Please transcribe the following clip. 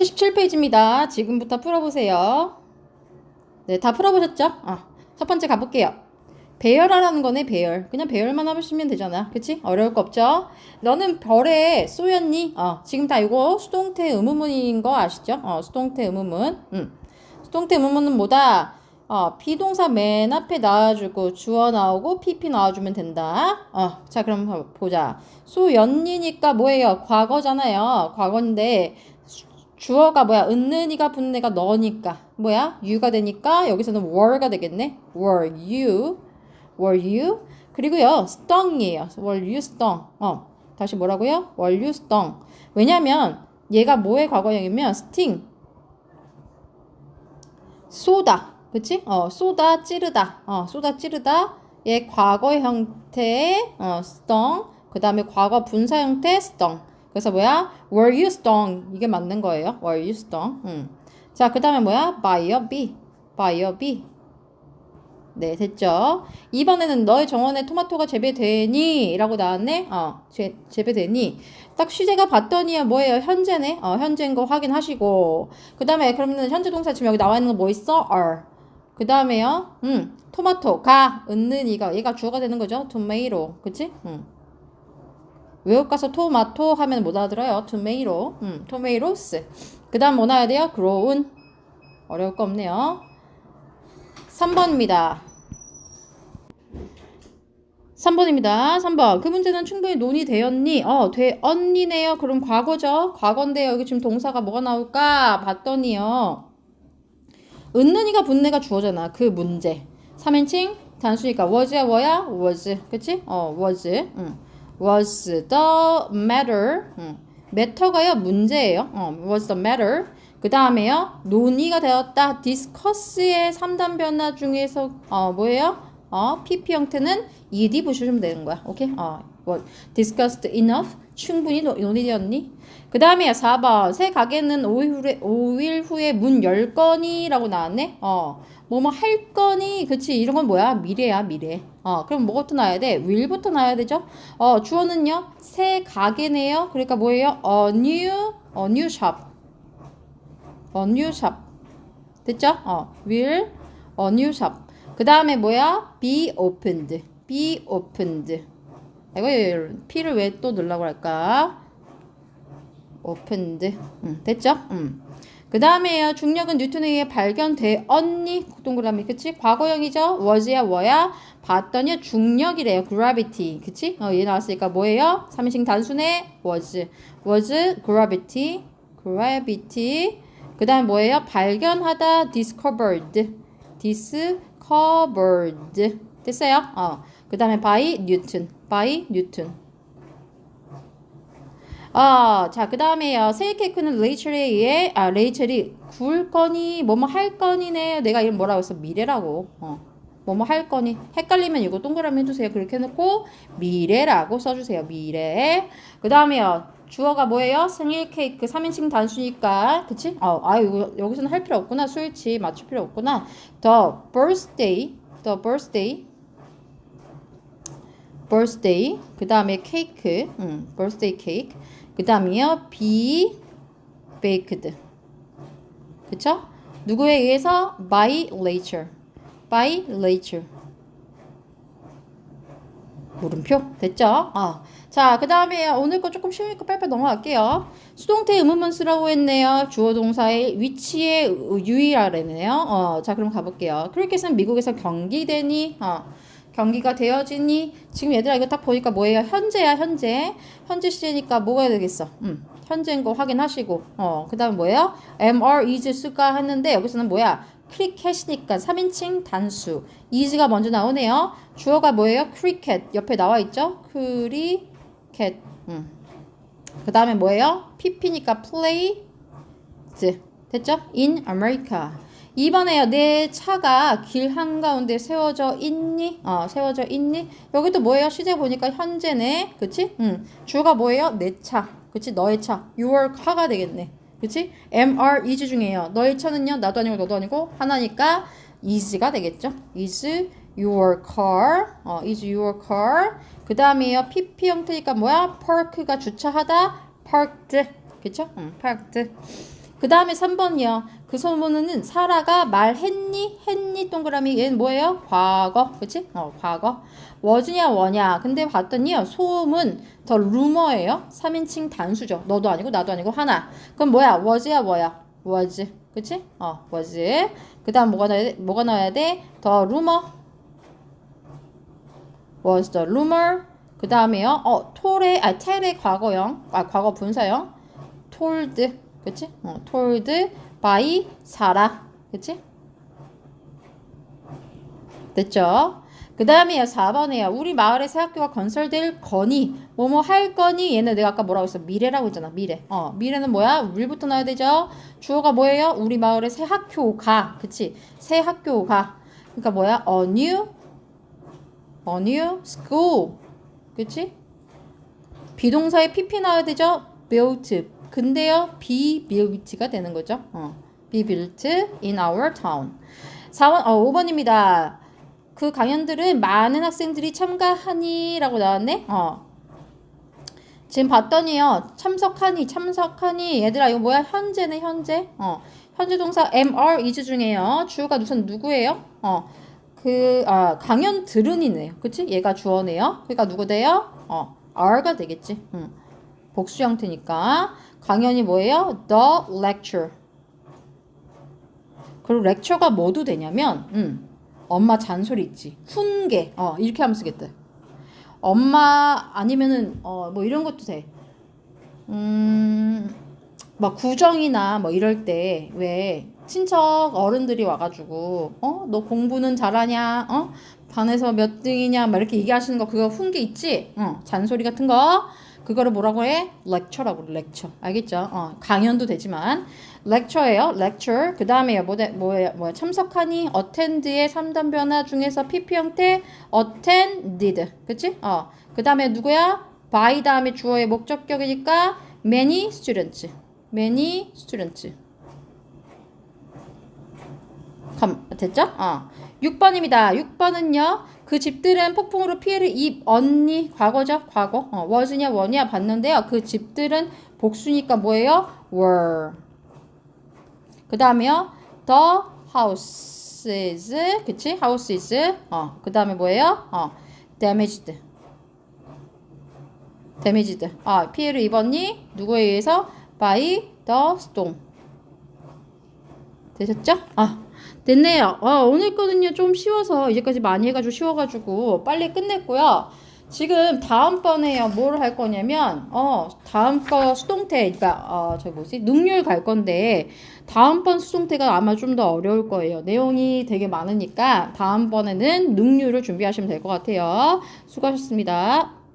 77페이지입니다. 지금부터 풀어보세요. 네, 다 풀어보셨죠? 아, 첫 번째 가볼게요. 배열하라는 거네, 배열. 그냥 배열만 하시면 되잖아. 그치? 어려울 거 없죠? 너는 별에 쏘였니? 어, 지금 다 이거 수동태 의문문인 거 아시죠? 어, 수동태 의문문. 음. 수동태 의문문은 뭐다? 어, 비동사 맨 앞에 나와주고 주어 나오고 PP 나와주면 된다. 어, 자, 그럼 보자. 쏘였니니까 뭐예요? 과거잖아요. 과거인데 주어가 뭐야? 은는이가 붙는 애가 너니까 뭐야? you가 되니까 여기서는 were가 되겠네. were you, were you. 그리고요, sting이에요. were you stung. 어, 다시 뭐라고요? were you stung. 왜냐면 얘가 뭐의 과거형이면 sting. 쏘다, 그치? 어, 쏘다, 찌르다. 어, 쏘다, 찌르다. 얘 과거 형태의 어, stung. 그 다음에 과거 분사 형태 stung. 그래서 뭐야? Were you stung? 이게 맞는 거예요. Were you stung? 음. 자, 그 다음에 뭐야? By a bee. By a bee. 네, 됐죠? 이번에는 너의 정원에 토마토가 재배되니? 라고 나왔네? 어, 재, 재배되니? 딱 시제가 봤더니야 뭐예요? 현재네? 어, 현재인 거 확인하시고. 그 다음에 그러면 현재 동사 지금 여기 나와 있는 거 뭐 있어? are. 그 다음에요, 음, 토마토, 가, 은는 이가, 얘가 주어가 되는 거죠? tomato. 그치? 음. 외국 가서 토마토 하면 못 알아들어요. 토메이로. 음, 토메이로스. 그 다음 뭐 나와야 돼요? grown. 어려울 거 없네요. 3번입니다. 3번입니다. 3번. 그 문제는 충분히 논의되었니? 어, 되었니네요. 그럼 과거죠. 과거인데 여기 지금 동사가 뭐가 나올까? 봤더니요. 은는이가 분내가 주어잖아. 그 문제. 3인칭 단수니까 was야 뭐야? was. 그치? 어, was. 응. Was the matter. 음, matter가요 문제예요. 어, was the matter. 그 다음에요 논의가 되었다. discuss의 3단 변화 중에서 어 뭐예요? 어 pp 형태는 ed 붙여주면 되는 거야. 오케이? 어 what discussed enough. 충분히 논의되었니? 그 다음에 4번. 새 가게는 5일 후에 5일 후에 문 열 거니라고 나왔네. 어. 뭐뭐 할 거니? 그치. 이런 건 뭐야? 미래야 미래. 어. 그럼 뭐부터 나와야 돼? will부터 나와야 되죠? 어 주어는요? 새 가게네요. 그러니까 뭐예요? A new a new shop. A new shop. 됐죠? 어. will a new shop. 그 다음에 뭐야? be opened. be opened 이거 P를 왜 또 넣으려고 할까 opened 음, 됐죠 음. 그 다음에요. 중력은 뉴턴에 의해 발견되었니? 동그라미 그치? 과거형이죠? was야 뭐야? 봤더니 중력이래요. gravity 그치? 어, 얘 나왔으니까 뭐예요? 3인칭 단순해 was was gravity gravity 그 다음 뭐예요? 발견하다 discovered discovered 됐어요? 어. 그 다음에 by Newton by Newton 아, 자, 그 다음에요. 세이케이크는 레이첼에 의해, 아, 레이첼이 굴 거니, 뭐뭐 할 거니네. 내가 이름 뭐라고 했어? 미래라고. 어. 뭐뭐 할 거니. 헷갈리면 이거 동그라미 해주세요. 그렇게 해놓고, 미래라고 써주세요. 미래. 그 다음에요. 주어가 뭐예요? 생일 케이크 3인칭 단수니까. 그치? 어, 아, 이거, 여기서는 할 필요 없구나. 수일치 맞출 필요 없구나. The birthday, the birthday. Birthday. 그 다음에 케이크. 음, birthday cake. 그 다음이요. be baked. 그쵸? 누구에 의해서? by nature. by nature. 물음표 됐죠? 어. 자, 그 다음에 오늘 거 조금 쉬우니까 빨리빨리 넘어갈게요. 수동태 의문문 쓰라고 했네요. 주어 동사의 위치에 유의하래네요. 어, 자, 그럼 가볼게요. 크리켓은 미국에서 경기되니? 어. 경기가 되어지니 지금 얘들아 이거 딱 보니까 뭐예요? 현재야 현재 현재 시제니까 뭐가 되겠어? 음, 현재인 거 확인하시고 어 그 다음에 뭐예요? MR is 수가 했는데 여기서는 뭐야? 크리켓이니까 3인칭 단수 is가 먼저 나오네요. 주어가 뭐예요? 크리켓 옆에 나와 있죠? 크리켓 음. 그 다음에 뭐예요? PP니까 play 됐죠? in America 2번에요. 내 차가 길 한가운데 세워져 있니? 어, 세워져 있니? 여기도 뭐예요? 시제 보니까 현재네. 그치? 응. 주가 뭐예요? 내 차. 그치? 너의 차. your car가 되겠네. 그치? MR is 중에요. 너의 차는요? 나도 아니고 너도 아니고 하나니까 is가 되겠죠? is your car. 어, is your car. 그 다음에요. PP 형태니까 뭐야? park가 주차하다. parked. 그쵸? 응, parked. 그 다음에 3번이요. 그 소문은 사라가 말했니? 했니? 동그라미 얘는 뭐예요? 과거. 그치? 어, 과거. 워즈냐 워냐. 근데 봤더니요. 소문 더 루머예요. 3인칭 단수죠. 너도 아니고 나도 아니고 하나. 그럼 뭐야? 워즈야 뭐야? 워즈. 그치? 어, 워즈. 그 다음 뭐가 나야 돼? 뭐가 나와야 돼? 더 루머. was the rumor. 그 다음에요. 어, 톨의, 아, 텔의 과거형. 아, 과거 분사형. told. 그치? 어, told by 사라. 그치? 됐죠? 그 다음에요. 4번에요. 우리 마을에 새 학교가 건설될 거니, 뭐뭐 할 거니, 얘는 내가 아까 뭐라고 했어? 미래라고 했잖아. 미래. 어, 미래는 뭐야? will부터 나야 되죠? 주어가 뭐예요? 우리 마을에 새 학교가. 그치? 새 학교가. 그러니까 뭐야? a new, a new school. 그치? 비동사에 pp 나와야 되죠? built. 근데요, be built가 되는 거죠. 어. be built in our town. 4번, 어, 5번입니다. 그 강연들은 많은 학생들이 참가하니라고 나왔네. 어. 지금 봤더니요. 참석하니, 참석하니. 얘들아, 이거 뭐야? 현재네, 현재. 어. 현재 동사 MR is 중에요. 주어가 우선 누구예요? 어. 그, 아, 강연 들은이네요. 그치? 얘가 주어네요. 그러니까 누구 돼요? 어. R가 되겠지. 응. 복수 형태니까. 강연이 뭐예요? The lecture. 그리고 lecture가 뭐도 되냐면, 음, 엄마 잔소리 있지. 훈계. 어, 이렇게 하면 쓰겠다. 엄마 아니면은 어, 뭐 이런 것도 돼. 음, 막 구정이나 뭐 이럴 때 왜 친척 어른들이 와가지고 어, 너 공부는 잘하냐? 어, 반에서 몇 등이냐? 막 이렇게 얘기하시는 거 그거 훈계 있지? 어, 잔소리 같은 거. 그거를 뭐라고 해? lecture라고 lecture. 알겠죠? 어, 강연도 되지만 lecture예요. lecture. 그 다음에 뭐, 뭐야, 뭐야, 참석하니 attend의 3단 변화 중에서 pp 형태 attended. 그치? 어. 그 다음에 누구야? by 다음에 주어의 목적격이니까 many students. many students. 감, 됐죠? 어. 6번입니다. 6번은요. 그 집들은 폭풍으로 피해를 입 언니 과거죠? 과거. 어, was냐 원이야 봤는데요. 그 집들은 복수니까 뭐예요? were. 그 다음에요. the houses. 그치? houses. 어, 그 다음에 뭐예요? 어, damaged. damaged. 아, 피해를 입었니? 누구에 의해서? by the storm. 되셨죠? 아, 됐네요. 아, 오늘 거는요, 좀 쉬워서, 이제까지 많이 해가지고 쉬워가지고, 빨리 끝냈고요. 지금 다음번에요, 뭘 할 거냐면, 어, 다음 거 수동태, 그니까, 어, 저 뭐지? 능률 갈 건데, 다음번 수동태가 아마 좀 더 어려울 거예요. 내용이 되게 많으니까, 다음번에는 능률을 준비하시면 될 것 같아요. 수고하셨습니다.